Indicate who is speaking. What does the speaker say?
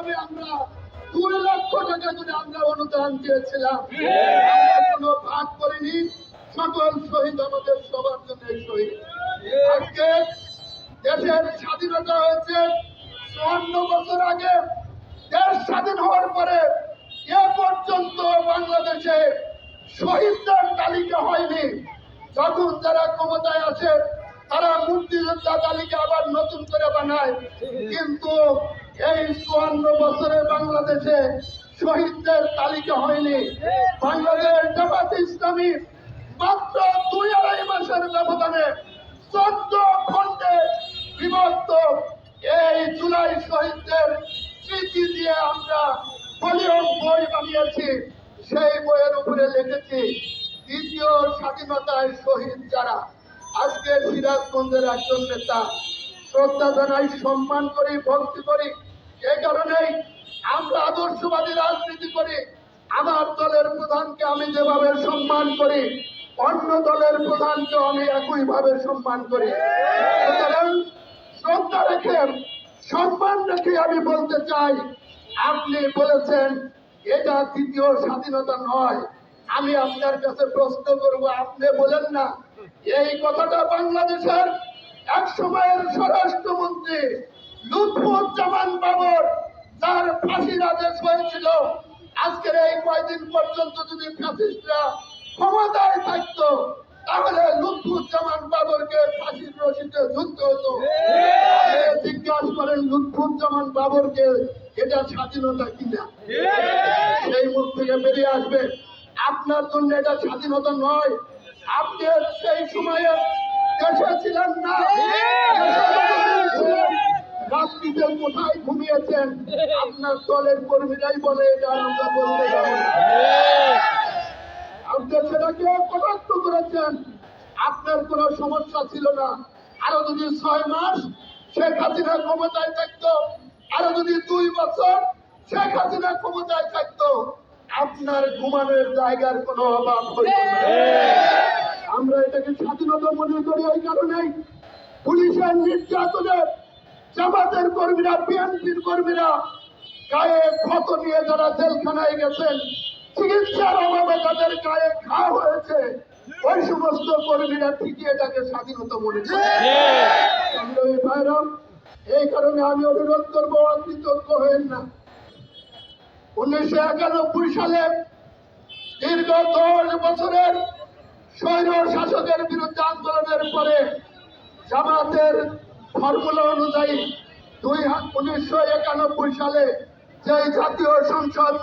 Speaker 1: ভাবে আমরা। দুই লক্ষ টাকা করে আমরা অনুদান চেয়েছিলাম আমরা কোনো ভাগ করিনি। সকল শহীদ আমাদের সবার জন্য শহীদ। আজকে দেশের স্বাধীনতা হয়েছে চুয়ান্ন বছর আগে। দেশ স্বাধীন হওয়ার পরে এ পর্যন্ত বাংলাদেশে শহীদদের তালিকা হয়নি। যখন যারা ক্ষমতায় আছে তারা মুক্তিযোদ্ধা তালিকা আবার নতুন করে বানায়। কিন্তু এই চুয়ান্ন বছরে বাংলাদেশে শহীদদের তালিকা হয়নি। বাংলাদেশ জামাত ইসলামী মাত্র দুই আড়াই মাসের ব্যবধানে চোদ্দ খন্ডে বিভক্ত। এই জুলাই শহীদদের স্মৃতি দিয়ে আমরা ভলিউম বই বানিয়েছি। সেই বইয়ের উপরে লিখেছি, দ্বিতীয় স্বাধীনতায় শহীদ যারা? আজকে সিরাজগঞ্জের একজন নেতা শ্রদ্ধা জানাই, সম্মান করি, ভক্তি করি এই কারণেই আমরা আদর্শবাদী রাজনীতি করি। আমার দলের প্রধানকে আমি যেভাবে সম্মান করি, অন্য দলের প্রধানকে আমি একইভাবে সম্মান করি। শ্রদ্ধা রেখে, সম্মান রেখে আমি বলতে চাই, আপনি বলেছেন, এটা তৃতীয় স্বাধীনতা নয়। আমি আপনার কাছে প্রশ্ন করব, আপনি বলেন না। এই কথাটা বাংলাদেশের এক সময়ের স্বরাষ্ট্রমন্ত্রী লুৎফুজ্জামান বাবর যার ফাঁসির আদেশ হয়েছিল। আজকের এই কয়দিন পর্যন্ত যদি ফ্যাসিস্টরা ক্ষমতায় থাকতো তাহলে লুৎফুজ্জামান বাবরকে ফাঁসির রশিতে ঝুলতে হতো। জিজ্ঞাসা করেন লুৎফুজ্জামান বাবরকে এটা স্বাধীনতা কিনা? সেই মুখ থেকে বেরিয়ে আসবে আপনার জন্য এটা স্বাধীনতা নয়। আপনি সেই সময়ে দেশে ছিলেন না কোথায় ঘুমিয়েছেন। আপনার দলের কর্মীরাই বলে এটা আমরা বলতে যাব সেটাকে করেছেন। আপনার কোনো সমস্যা ছিল না। আরও যদি ছয় মাস শেখ হাসিনা ক্ষমতায় থাকতো, আরও যদি দুই বছর শেখ হাসিনা ক্ষমতায় থাকতো, আপনার ঘুমানোর জায়গার কোনো অভাব হইত আমরা এটাকে স্বাধীনতা মনে করি এই কারণেই। পুলিশের নির্যাতনে জামাতের কর্মীরা, বিএনপির কর্মীরা গায়ে ক্ষত নিয়ে যারা জেলখানায় গেছেন, চিকিৎসার অভাবে তাদের গায়ে ঘা হয়েছে। ওই সমস্ত কর্মীরা ঠিকই এটাকে স্বাধীনতা মনে করে। এই কারণে আমি অনুরোধ করব কৃতজ্ঞ হয়েন না। উনিশশো একানব্বই সালে দীর্ঘ দশ বছরের স্বৈর শাসকের বিরুদ্ধে আন্দোলনের পরে জামাতের ফর্মুলা অনুযায়ী দুই উনিশশো একানব্বই সালে যে জাতীয় সংসদ